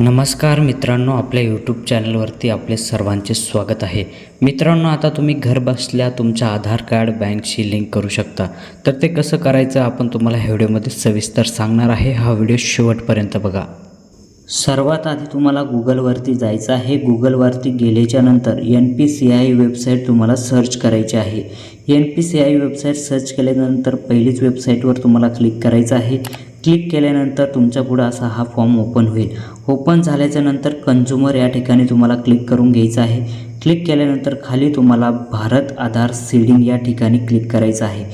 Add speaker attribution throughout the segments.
Speaker 1: नमस्कार मित्रांनो आपल्या यूट्यूब चॅनलवरती आपले सर्वांचे स्वागत आहे. मित्रांनो आता तुम्ही घर बसल्या तुमच्या आधार कार्ड बँकशी लिंक करू शकता. तर ते कसं करायचं आपण तुम्हाला ह्या व्हिडिओमध्ये सविस्तर सांगणार आहे. हा व्हिडिओ शेवटपर्यंत बघा. सर्वात आधी तुम्हाला गुगलवरती जायचं आहे. गुगलवरती गेल्याच्यानंतर N P C I website तुम्हाला सर्च करायची आहे. N P C I website search केल्यानंतर पहिलीच वेबसाईटवर तुम्हाला क्लिक करायचं आहे. क्लिक केल्यानंतर तुमच्या पुढं असा हा फॉर्म ओपन होईल. ओपन झाल्याच्यानंतर या ठिकाणी तुम्हाला क्लिक करून घ्यायचं आहे. क्लिक केल्यानंतर खाली तुम्हाला भारत आधार सीडिंग या ठिकाणी क्लिक करायचं आहे.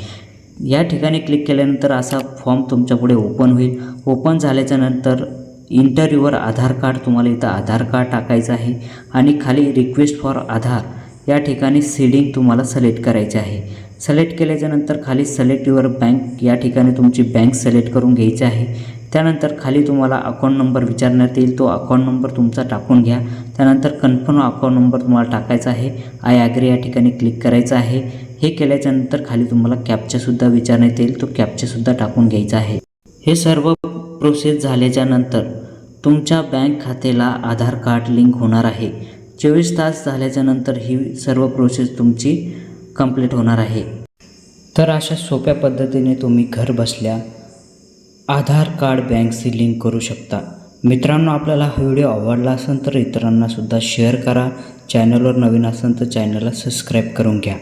Speaker 1: या ठिकाणी क्लिक केल्यानंतर असा फॉर्म तुमच्यापुढे ओपन होईल. ओपन झाल्याच्यानंतर इंटरव्ह्यूवर आधार कार्ड तुम्हाला इथं आधार कार्ड टाकायचं आहे आणि खाली रिक्वेस्ट फॉर आधार या ठिकाणी सीडिंग तुम्हाला सिलेक्ट करायचे आहे. सिलेक्ट केल्याच्यानंतर खाली सिलेक्ट युअर बँक या ठिकाणी तुमची बँक सिलेक्ट करून घ्यायची आहे. त्यानंतर खाली तुम्हाला अकाउंट नंबर विचारण्यात येईल. तो अकाउंट नंबर तुमचा टाकून घ्या. त्यानंतर कन्फर्म अकाउंट नंबर तुम्हाला टाकायचा आहे. आय ॲग्री या ठिकाणी क्लिक करायचं आहे. हे केल्याच्यानंतर खाली तुम्हाला कॅप्चासुद्धा विचारण्यात येईल. तो कॅप्चासुद्धा टाकून घ्यायचा आहे. हे सर्व प्रोसेस झाल्याच्यानंतर तुमच्या बँक खात्याला आधार कार्ड लिंक होणार आहे. चोवीस तास झाल्याच्यानंतर ही सर्व प्रोसेस तुमची कंप्लीट होणार आहे. तर अशा सोप्या पद्धतीने तुम्ही घर बसल्या आधार कार्ड बँकशी लिंक करू शकता. मित्रांनो आपल्याला हा व्हिडिओ आवडला असेल तर इतरांनासुद्धा शेअर करा. चॅनलवर नवीन असेल तर चॅनलला सबस्क्राईब करून घ्या.